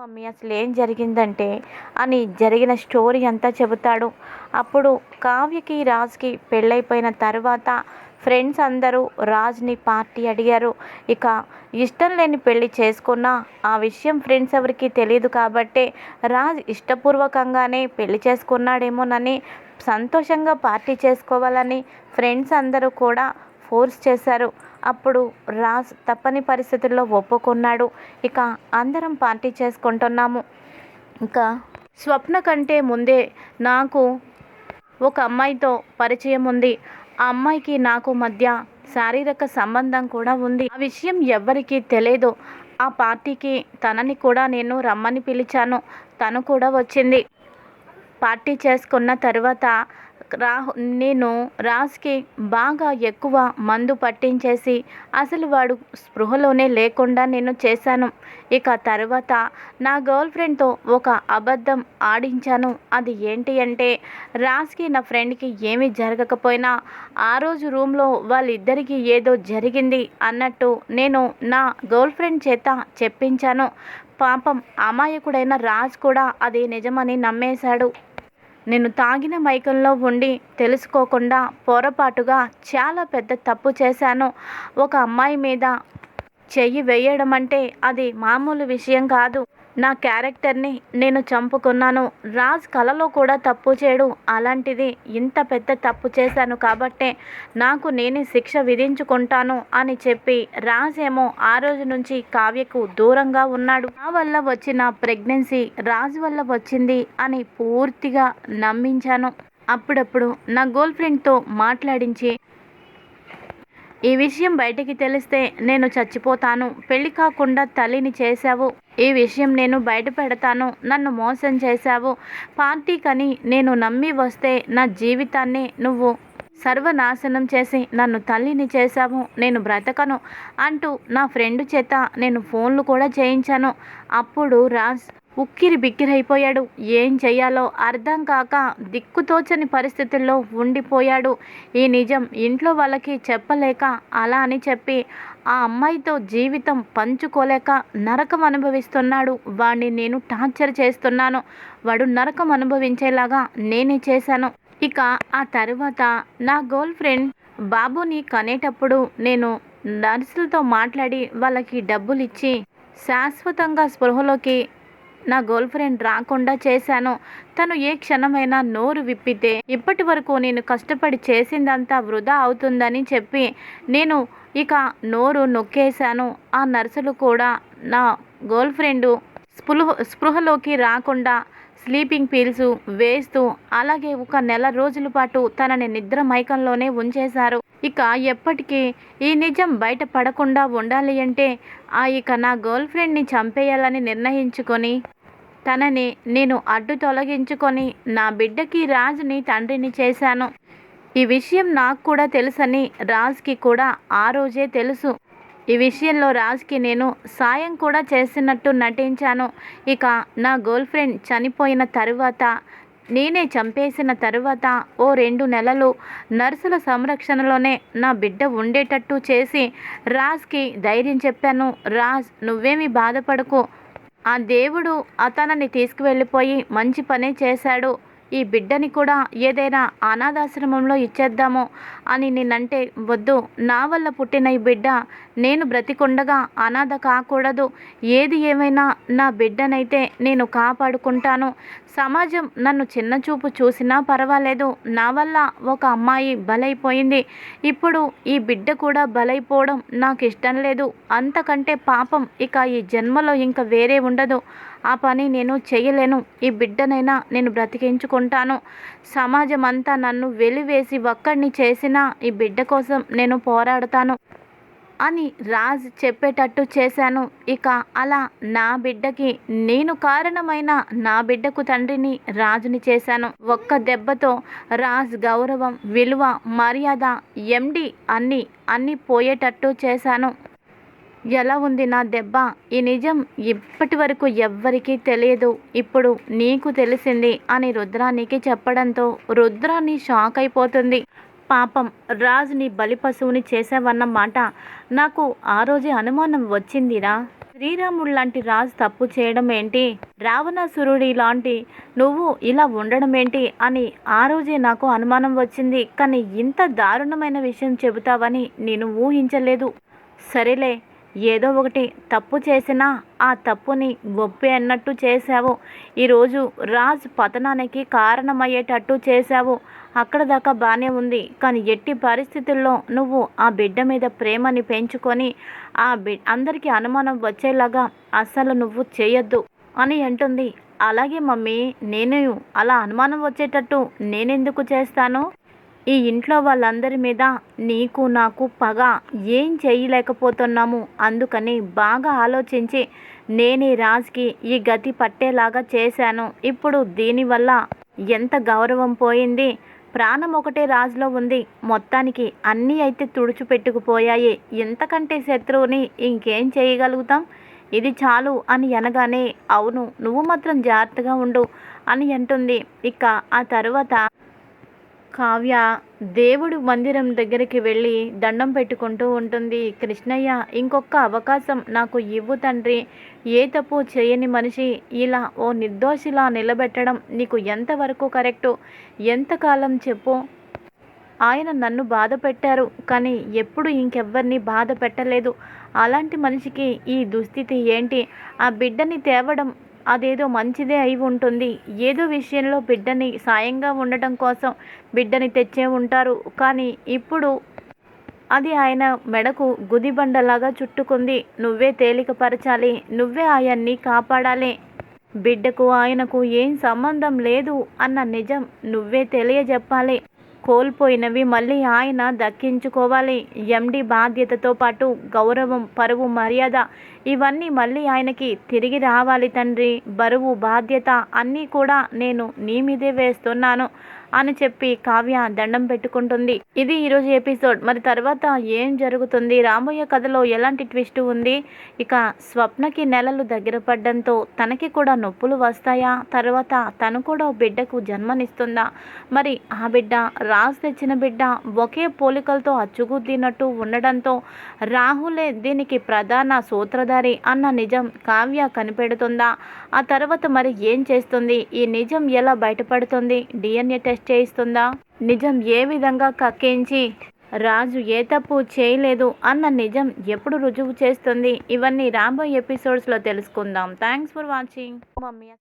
Mummy అసలు ఏం జరిగిందంటే అని జరిగిన స్టోరీ అంతా చెబుతాడు. అప్పుడు కావ్యకి రాజ్కి పెళ్ళైపోయిన తర్వాత ఫ్రెండ్స్ అందరూ రాజ్ని పార్టీ అడిగారు. ఇక ఇష్టం లేని పెళ్ళి చేసుకున్నా ఆ విషయం ఫ్రెండ్స్ ఎవరికి తెలియదు కాబట్టే రాజ్ ఇష్టపూర్వకంగానే పెళ్ళి చేసుకున్నాడేమోనని సంతోషంగా పార్టీ చేసుకోవాలని ఫ్రెండ్స్ అందరూ కూడా ఫోర్స్ చేశారు. అప్పుడు రాజ్ తప్పని పరిస్థితుల్లో ఒప్పుకున్నాడు. ఇక అందరం పార్టీ చేసుకుంటున్నాము. ఇంకా స్వప్న కంటే ముందే నాకు ఒక అమ్మాయితో పరిచయం ఉంది. ఆ అమ్మాయికి నాకు మధ్య శారీరక సంబంధం కూడా ఉంది. ఆ విషయం ఎవ్వరికీ తెలియదు ఆ పార్టీకి తనని కూడా నేను రమ్మని పిలిచాను. తను కూడా వచ్చింది. పార్టీ చేసుకున్న తర్వాత రాహు నేను రాజ్కి బాగా ఎక్కువ మందు పట్టించేసి అసలు వాడు స్పృహలోనే లేకుండా నేను చేశాను. ఇక తర్వాత నా గర్ల్ ఫ్రెండ్తో ఒక అబద్ధం ఆడించాను. అది ఏంటి అంటే రాజ్కి నా ఫ్రెండ్కి ఏమీ జరగకపోయినా ఆ రోజు రూమ్లో వాళ్ళిద్దరికీ ఏదో జరిగింది అన్నట్టు నేను నా గర్ల్ ఫ్రెండ్ చేత చెప్పించాను. పాపం అమాయకుడైన రాజ్ కూడా అది నిజమని నమ్మేశాడు. నేను తాగిన మైకంలో ఉండి తెలుసుకోకుండా పొరపాటుగా చాలా పెద్ద తప్పు చేశాను. ఒక అమ్మాయి మీద చెయ్యి వేయడం అంటే అది మామూలు విషయం కాదు. నా క్యారెక్టర్ని నేను చంపుకున్నాను. రాజ్ కలలో కూడా తప్పు చేయడు. అలాంటిది ఇంత పెద్ద తప్పు చేశాను కాబట్టే నాకు నేనే శిక్ష విధించుకుంటాను అని చెప్పి రాజ్ ఏమో ఆ రోజు నుంచి కావ్యకు దూరంగా ఉన్నాడు. నా వల్ల వచ్చిన ప్రెగ్నెన్సీ రాజ్ వల్ల వచ్చింది అని పూర్తిగా నమ్మించాను. అప్పుడప్పుడు నా గర్ల్ ఫ్రెండ్తో మాట్లాడించి ఈ విషయం బయటికి తెలిస్తే నేను చచ్చిపోతాను. పెళ్ళి కాకుండా తల్లిని చేశావు. ఈ విషయం నేను బయట పెడతాను. నన్ను మోసం చేశావు. పార్టీకని నేను నమ్మి వస్తే నా జీవితాన్ని నువ్వు సర్వనాశనం చేసి నన్ను తల్లిని చేశావు. నేను బ్రతకను అంటూ నా ఫ్రెండ్ చేత నేను ఫోన్లు కూడా చేయించాను. అప్పుడు రాజ్ ఉక్కిరి బిక్కిరైపోయాడు. ఏం చెయ్యాలో అర్థం కాక దిక్కుతోచని పరిస్థితుల్లో ఉండిపోయాడు. ఈ నిజం ఇంట్లో వాళ్ళకి చెప్పలేక అలా అని చెప్పి ఆ అమ్మాయితో జీవితం పంచుకోలేక నరకం అనుభవిస్తున్నాడు. వాడిని నేను టార్చర్ చేస్తున్నాను. వాడు నరకం అనుభవించేలాగా నేనే చేశాను. ఇక ఆ తర్వాత నా గర్ల్ ఫ్రెండ్ బాబుని కనేటప్పుడు నేను నర్సులతో మాట్లాడి వాళ్ళకి డబ్బులు ఇచ్చి శాశ్వతంగా స్పృహలోకి నా గర్ల్ ఫ్రెండ్ రాకుండా చేశాను. తను ఏ క్షణమైనా నోరు విప్పితే ఇప్పటి వరకు నేను కష్టపడి చేసిందంతా వృధా అవుతుందని చెప్పి నేను ఇక నోరు నొక్కేశాను. ఆ నర్సులు కూడా నా గర్ల్ ఫ్రెండు స్పృహ స్పృహలోకి రాకుండా స్లీపింగ్ పిల్స్ వేస్తూ అలాగే ఒక నెల రోజుల పాటు తనని నిద్ర మైకంలోనే ఉంచేశారు. ఇక ఎప్పటికీ ఈ నిజం బయటపడకుండా ఉండాలి అంటే ఆ ఇక నా గర్ల్ ఫ్రెండ్ని చంపేయాలని నిర్ణయించుకొని తనని నేను అడ్డు తొలగించుకొని నా బిడ్డకి రాజుని తండ్రిని చేశాను. ఈ విషయం నాకు కూడా తెలుసని రాజ్కి కూడా ఆ రోజే తెలుసు. ఈ విషయంలో రాజ్కి నేను సాయం కూడా చేసినట్టు నటించాను. ఇక నా గర్ల్ ఫ్రెండ్ చనిపోయిన తరువాత నేనే చంపేసిన తరువాత ఓ రెండు నెలలు నర్సుల సంరక్షణలోనే నా బిడ్డ ఉండేటట్టు చేసి రాజ్కి ధైర్యం చెప్పాను. రాజ్ నువ్వేమీ బాధపడకు. ఆ దేవుడు అతనని తీసుకువెళ్ళిపోయి మంచి పనే చేశాడు. ఈ బిడ్డని కూడా ఏదైనా అనాథాశ్రమంలో ఇచ్చేద్దాము అని నేనంటే వద్దు. నా వల్ల పుట్టిన ఈ బిడ్డ నేను బ్రతికుండగా అనాథ కాకూడదు. ఏది ఏమైనా నా బిడ్డనైతే నేను కాపాడుకుంటాను. సమాజం నన్ను చిన్నచూపు చూసినా పర్వాలేదు. నా వల్ల ఒక అమ్మాయి బలైపోయింది. ఇప్పుడు ఈ బిడ్డ కూడా బలైపోవడం నాకు ఇష్టం లేదు. అంతకంటే పాపం ఇక ఈ జన్మలో ఇంకా వేరే ఉండదు. ఆ పని నేను చేయలేను. ఈ బిడ్డనైనా నేను బ్రతికించుకుంటాను. సమాజం అంతా నన్ను వెలివేసి ఒక్కడిని చేసినా ఈ బిడ్డ కోసం నేను పోరాడతాను అని రాజ్ చెప్పేటట్టు చేశాను. ఇక అలా నా బిడ్డకి నేను కారణమైన నా బిడ్డకు తండ్రిని రాజుని చేశాను. ఒక్క దెబ్బతో రాజ్ గౌరవం విలువ మర్యాద ఎండి అన్నీ అన్నీ పోయేటట్టు చేశాను. ఎలా ఉంది నా దెబ్బ? ఈ నిజం ఇప్పటి వరకు ఎవ్వరికీ తెలియదు. ఇప్పుడు నీకు తెలిసింది అని రుద్రానికి చెప్పడంతో రుద్రాన్ని షాక్ అయిపోతుంది. పాపం రాజుని బలి పశువుని చేసావన్నమాట నాకు ఆ రోజే అనుమానం వచ్చిందిరా. శ్రీరాముడు లాంటి రాజు తప్పు చేయడం ఏంటి? రావణాసురుడి లాంటి నువ్వు ఇలా ఉండడం ఏంటి? అని ఆ రోజే నాకు అనుమానం వచ్చింది. కానీ ఇంత దారుణమైన విషయం చెబుతావని నేను ఊహించలేదు. సరేలే ఏదో ఒకటి తప్పు చేసినా ఆ తప్పుని ఒప్పి అన్నట్టు చేశావు. ఈరోజు రాజ్ పతనానికి కారణమయ్యేటట్టు చేశావు. అక్కడ దాకా బాగానే ఉంది. కానీ ఎట్టి పరిస్థితుల్లో నువ్వు ఆ బిడ్డ మీద ప్రేమని పెంచుకొని ఆ బి అందరికీ అనుమానం వచ్చేలాగా అస్సలు నువ్వు చేయొద్దు అని అంటుంది. అలాగే మమ్మీ నేను అలా అనుమానం వచ్చేటట్టు నేనెందుకు చేస్తాను? ఈ ఇంట్లో వాళ్ళందరి మీద నీకు నాకు పగ ఏం చేయలేకపోతున్నాము. అందుకని బాగా ఆలోచించి నేనే రాజ్కి ఈ గతి పట్టేలాగా చేశాను. ఇప్పుడు దీనివల్ల ఎంత గౌరవం పోయింది? ప్రాణం ఒకటే రాజులో ఉంది. మొత్తానికి అన్నీ అయితే తుడుచిపెట్టుకుపోయాయి. ఎంతకంటే శత్రువుని ఇంకేం చేయగలుగుతాం? ఇది చాలు అని అనగానే అవును నువ్వు మాత్రం జాగ్రత్తగా ఉండు అని అంటుంది. ఇక ఆ తర్వాత కావ్య దేవుడు మందిరం దగ్గరికి వెళ్ళి దండం పెట్టుకుంటూ ఉంటుంది. కృష్ణయ్య ఇంకొక అవకాశం నాకు ఇవ్వు తండ్రి. ఏ తప్పు చేయని మనిషి ఇలా ఓ నిర్దోషిలా నిలబెట్టడం నీకు ఎంతవరకు కరెక్టు? ఎంతకాలం చెప్పు. ఆయన నన్ను బాధ పెట్టారు కానీ ఎప్పుడు ఇంకెవ్వరిని బాధ పెట్టలేదు. అలాంటి మనిషికి ఈ దుస్థితి ఏంటి? ఆ బిడ్డని తేవడం అదేదో మంచిదే అయి ఉంటుంది. ఏదో విషయంలో బిడ్డని సాయంగా ఉండటం కోసం బిడ్డని తెచ్చే ఉంటారు. కానీ ఇప్పుడు అది ఆయన మెడకు గుదిబండలాగా చుట్టుకుంది. నువ్వే తేలికపరచాలి. నువ్వే ఆయన్ని కాపాడాలి. బిడ్డకు ఆయనకు ఏం సంబంధం లేదు అన్న నిజం నువ్వే తెలియజెప్పాలి. కోల్పోయినవి మళ్ళీ ఆయన దక్కించుకోవాలి. ఎండి బాధ్యతతో పాటు గౌరవం పరువు మర్యాద ఇవన్నీ మళ్ళీ ఆయనకి తిరిగి రావాలి తండ్రి. బరువు బాధ్యత అన్నీ కూడా నేను నీ మీదే వేస్తున్నాను అని చెప్పి కావ్య దండం పెట్టుకుంటుంది. ఇది ఈరోజు ఎపిసోడ్. మరి తర్వాత ఏం జరుగుతుంది? రాబోయే కథలో ఎలాంటి ట్విస్ట్ ఉంది? ఇక స్వప్నకి నెలలు దగ్గర పడ్డంతో తనకి కూడా నొప్పులు వస్తాయా? తర్వాత తను కూడా బిడ్డకు జన్మనిస్తుందా? మరి ఆ బిడ్డ రాజు తెచ్చిన బిడ్డ ఒకే పోలికలతో అచ్చుగుద్దినట్టు ఉండడంతో రాహులే దీనికి ప్రధాన సూత్రధారి అన్న నిజం కావ్య కనిపెడుతుందా? ఆ తర్వాత మరి ఏం చేస్తుంది? ఈ నిజం ఎలా బయటపడుతుంది? డిఎన్ఏ టెస్ట్ చేయిస్తుందా? నిజం ఏ విధంగా కక్కించి రాజు ఏ తప్పు చేయలేదు అన్న నిజం ఎప్పుడు రుజువు చేస్తుంది? ఇవన్నీ రాబోయే ఎపిసోడ్స్లో తెలుసుకుందాం. Thanks for watching. మమ్మీ